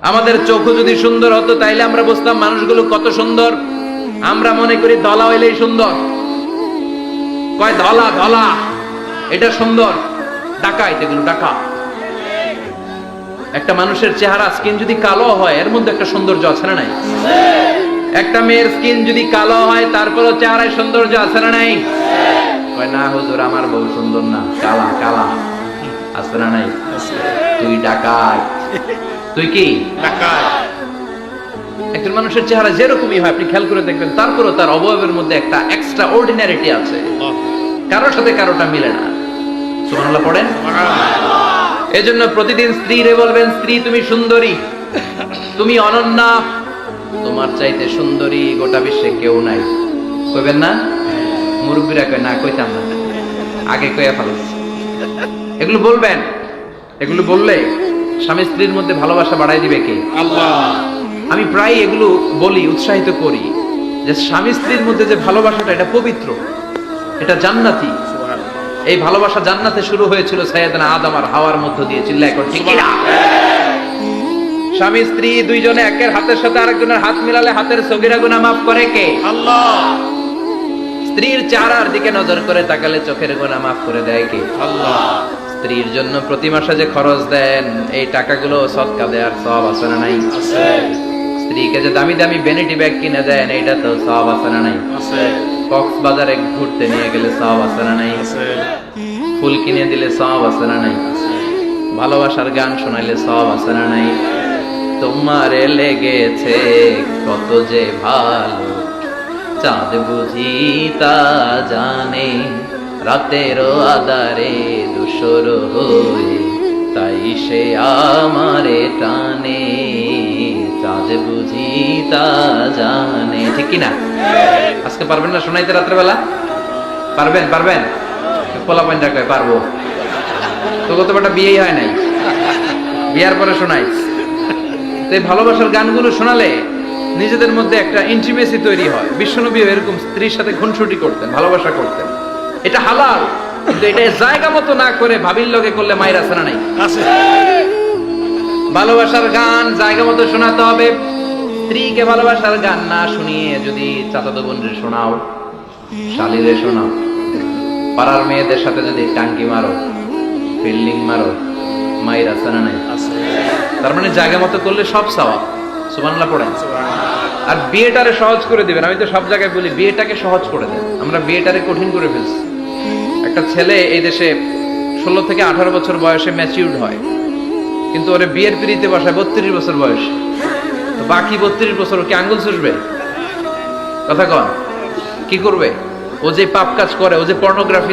আমাদের চোখও যদি সুন্দর হতো, তাইলে আমরা বুঝতাম মানুষগুলো কত সুন্দর। আমরা মনে করি ধলা হইলেই সুন্দর। কয় ধলা ধলা এটা সুন্দর। ডাকাইত এগুলো ডাকা। একটা মানুষের চেহারা, স্কিন যদি কালো হয়, এর মধ্যে একটা সৌন্দর্য আছে না নাই? একটা মেয়ের স্কিন যদি কালো হয়, তারপরও চেহারায় সৌন্দর্য আছে না নাই? কয়, না হুজুর, আমার বউ সুন্দর না। কালা কালা। আছে না নাই? তুই ডাকাই তুই কি? একজন মানুষের চেহারা যেরকমই হয় আপনি খেয়াল করে দেখবেন তারপরও তার অবয়বের মধ্যে একটা এক্সট্রা অর্ডিনারিটি আছে। কারোর সাথে কারোটা মিলে না। সুবহানাল্লাহ পড়েন? এজন্য প্রতিদিন স্ত্রীরে বলবেন স্ত্রী তুমি সুন্দরী। তুমি অনন্যা। তোমার চাইতে সুন্দরী গোটা বিশ্বে কেউ নাই। কইবেন না? মুরব্বীরা কয় না কইতাম না। আগে কইয়া এগুলো বলবেন? এগুলো বললে স্বামী স্ত্রীর মধ্যে ভালোবাসা বাড়াই দিবে কে? আমি প্রায় এগুলো বলি উৎসাহিত করি যে স্বামী স্ত্রীর মধ্যে যে ভালোবাসাটা এটা পবিত্র এটা জান্নাতি। এই ভালোবাসা জান্নাতে শুরু হয়েছিল সাইয়েদনা আদম আর হাওয়ার মধ্য দিয়ে চিল্লা এখন ঠিক কি না? স্বামী স্ত্রী দুইজনে একের হাতের সাথে আরেকজনের হাত মিলালে হাতের সগিরা গুনাহ মাফ করে কে? আল্লাহ। স্ত্রীর চেহারার দিকে নজর করে তাকালে চোখের গুনাহ মাফ করে দেয় কে? স্ত্রীর জন্য প্রতি মাসে যে খরচ দেন এই টাকাগুলো সৎকা দেওয়ার সব আছে না নাই? স্ত্রীকে যে দামি দামি বেনিটি ব্যাগ কিনে দেন এইটা তো সব আছে না নাই? কক্সবাজারে ঘুরতে নিয়ে গেলে সব আছে না নাই? ফুল কিনে দিলে সব আছে না নাই? ভালোবাসার গান শোনাইলে সব আছে না নাই? তোমারে লেগেছে কত যে ভালো চাঁদ বুঝি তা জানে। রাতেরও আদারে দুশোর হয়ে তাই সে আমারে টানে। চাঁদ বুঝি তা জানে। ঠিক কি না আজকে পারবেন না শোনাইতে রাত্রেবেলা? পারবেন পারবেন? পোলা পাইন কয়, পারব। তো কত বেটা বিয়েই হয় নাই। বিয়ার পরে শোনাই। তো এই ভালোবাসার গানগুলো শোনালে নিজেদের মধ্যে একটা ইন্টিমেসি তৈরি হয়। বিশ্বনবী এরকম স্ত্রীর সাথে খুনসুটি করতেন, ভালোবাসা করতেন। এটা হালাল। কিন্তু এটা জায়গা মতো না করে ভাবির লগে করলে মায়ের আছে না নাই? ভালোবাসার গান জায়গা মতো শোনাতে হবে। স্ত্রীকে ভালোবাসার গান না শুনিয়ে যদি চাচাতো বোনরে শোনাও শালিরে শোনাও পাড়ার মেয়েদের সাথে যদি টাঙ্কি মারো ফিল্ডিং মারো মায়ের আছে না নাই? তার মানে জায়গা মতো করলে সব সাওয়া সুবহানাল্লাহ পড়েন। আর বিয়েটারে সহজ করে দেবেন। আমি তো সব জায়গায় বলি বিয়েটাকে সহজ করে দেন। আমরা বিয়েটারে কঠিন করে ফেলছি। একটা ছেলে এই দেশে ষোলো থেকে আঠারো বছর বয়সে ম্যাচিউর্ড হয়। কিন্তু ওরে বিয়ের পিড়িতে বসায় বত্রিশ বছর বয়স। বাকি বত্রিশ বছর ওকে আঙ্গুল চুষবে? কথা কন, কি করবে? ও যে পাপ কাজ করে, ও যে পর্নোগ্রাফি